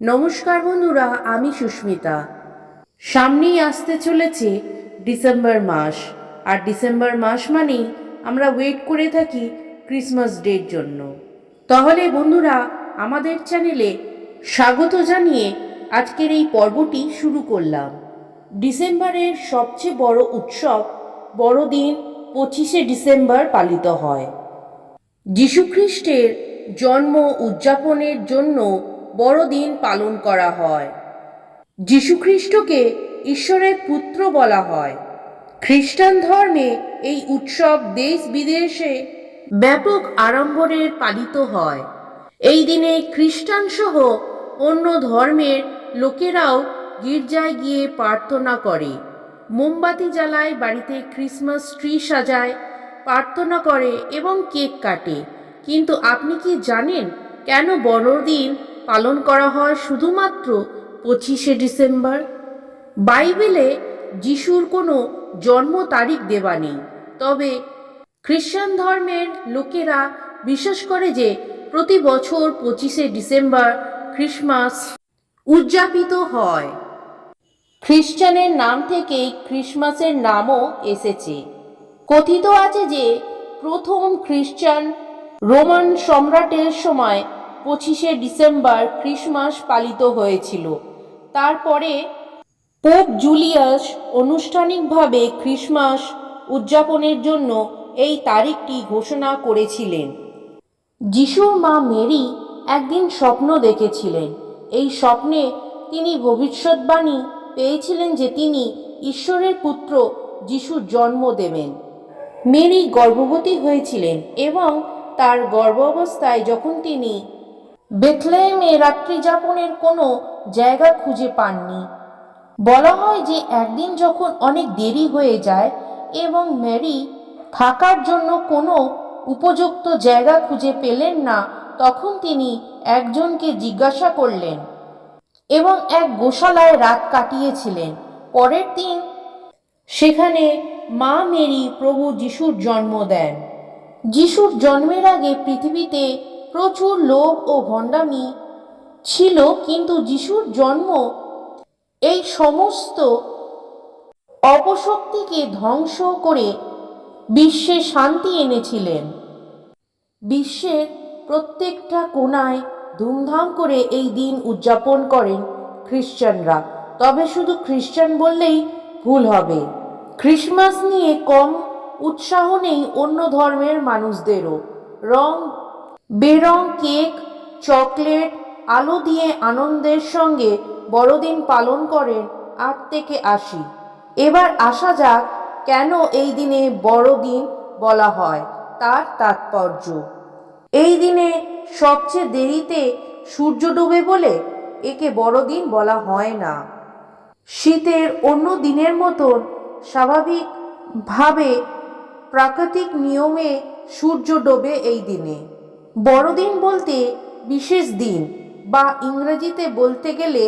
নমস্কার বন্ধুরা, আমি সুস্মিতা। সামনেই আসতে চলেছে ডিসেম্বর মাস। আর ডিসেম্বর মাস মানেই আমরা ওয়েট করে থাকি ক্রিসমাস ডের জন্য। তাহলে বন্ধুরা, আমাদের চ্যানেলে স্বাগত জানিয়ে আজকের এই পর্বটি শুরু করলাম। ডিসেম্বরের সবচেয়ে বড় উৎসব বড়দিন পঁচিশে ডিসেম্বর পালিত হয়। যীশুখ্রিস্টের জন্ম উদযাপনের জন্য বড়দিন পালন করা হয়। যীশুখ্রিস্টকে ঈশ্বরের পুত্র বলা হয়। খ্রিস্টান ধর্মে এই উৎসব দেশ বিদেশে ব্যাপক আড়ম্বরের পালিত হয়। এই দিনে খ্রিস্টান সহ অন্য ধর্মের লোকেরাও গির্জায় গিয়ে প্রার্থনা করে। মোমবাতি জ্বালায়, বাড়িতে ক্রিসমাস ট্রি সাজায়, প্রার্থনা করে এবং কেক কাটে। কিন্তু আপনি কি জানেন কেন বড়দিন পালন করা হয় শুধুমাত্র পঁচিশে ডিসেম্বর। বাইবেলে যিশুর কোনো জন্ম তারিখ দেওয়া নেই। তবে খ্রিস্টান ধর্মের লোকেরা বিশ্বাস করে যে প্রতি বছর পঁচিশে ডিসেম্বর ক্রিসমাস উদযাপিত হয়। খ্রিস্টানের নাম থেকেই ক্রিসমাসের নামও এসেছে। কথিত আছে যে প্রথম খ্রিস্টান রোমান সম্রাটের সময় পঁচিশে ডিসেম্বর ক্রিসমাস পালিত হয়েছিল। তারপরে পোপ জুলিয়াস আনুষ্ঠানিকভাবে ক্রিসমাস উদযাপনের জন্য এই তারিখটি ঘোষণা করেছিলেন। যিশুর মা মেরি একদিন স্বপ্ন দেখেছিলেন। এই স্বপ্নে তিনি ভবিষ্যৎবাণী পেয়েছিলেন যে তিনি ঈশ্বরের পুত্র যিশুর জন্ম দেবেন। মেরি গর্ভবতী হয়েছিলেন এবং তার গর্ভাবস্থায় যখন তিনি বেথলেহেমে রাত্রিযাপনের কোনো জায়গা খুঁজে পাননি। বলা হয় যে একদিন যখন অনেক দেরি হয়ে যায় এবং ম্যারি থাকার জন্য কোনো উপযুক্ত জায়গা খুঁজে পেলেন না, তখন তিনি একজনকে জিজ্ঞাসা করলেন এবং এক গোশালায় রাত কাটিয়েছিলেন। পরের দিন সেখানে মা মেরি প্রভু যিশুর জন্ম দেন। যিশুর জন্মের আগে পৃথিবীতে প্রচুর লোভ ও ভণ্ডামি ছিল, কিন্তু যিশুর জন্ম এই সমস্ত অপশক্তিকে ধ্বংস করে বিশ্বে শান্তি এনেছিলেন। বিশ্বের প্রত্যেকটা কোনায় ধুমধাম করে এই দিন উদযাপন করেন খ্রিস্টানরা। তবে শুধু খ্রিস্টান বললেই ভুল হবে। ক্রিসমাস নিয়ে কম উৎসাহ নেই অন্য ধর্মের মানুষদেরও। রং বেরং কেক, চকলেট, আলো দিয়ে আনন্দের সঙ্গে বড়দিন পালন করেন আট থেকে আশি। এবার আসা যাক কেন এই দিনে বড়দিন বলা হয় তার তাৎপর্য। এই দিনে সবচেয়ে দেরিতে সূর্য ডোবে বলে একে বড়দিন বলা হয় না। শীতের অন্য দিনের মতন স্বাভাবিকভাবে প্রাকৃতিক নিয়মে সূর্য ডোবে এই দিনে। বড়দিন বলতে বিশেষ দিন বা ইংরেজিতে বলতে গেলে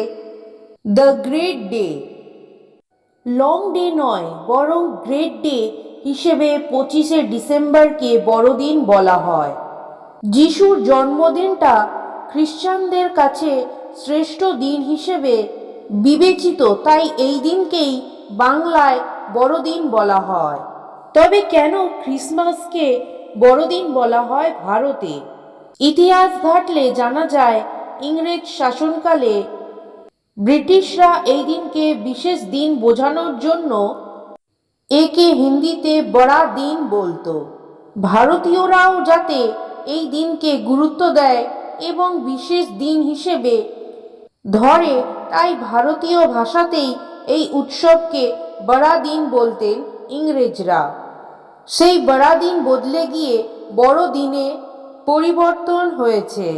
the great day long day নয়, বরং গ্রেট ডে হিসেবে পঁচিশে ডিসেম্বরকে বড়দিন বলা হয়। যিশুর জন্মদিনটা খ্রিস্টানদের কাছে শ্রেষ্ঠ দিন হিসেবে বিবেচিত, তাই এই দিনকেই বাংলায় বড়দিন বলা হয়। তবে কেন ক্রিসমাসকে বড়দিন বলা হয় ভারতে? ইতিহাস ঘাটলে জানা যায়, ইংরেজ শাসনকালে ব্রিটিশরা এই দিনকে বিশেষ দিন বোঝানোর জন্য একে হিন্দিতে বড়া দিন বলতো। ভারতীয়রাও যাতে এই দিনকে গুরুত্ব দেয় এবং বিশেষ দিন হিসেবে ধরে, তাই ভারতীয় ভাষাতেই এই উৎসবকে বড়া দিন বলতেন ইংরেজরা। সেই বড়া দিন বদলে গিয়ে বড় দিনে পরিবর্তন হয়েছে।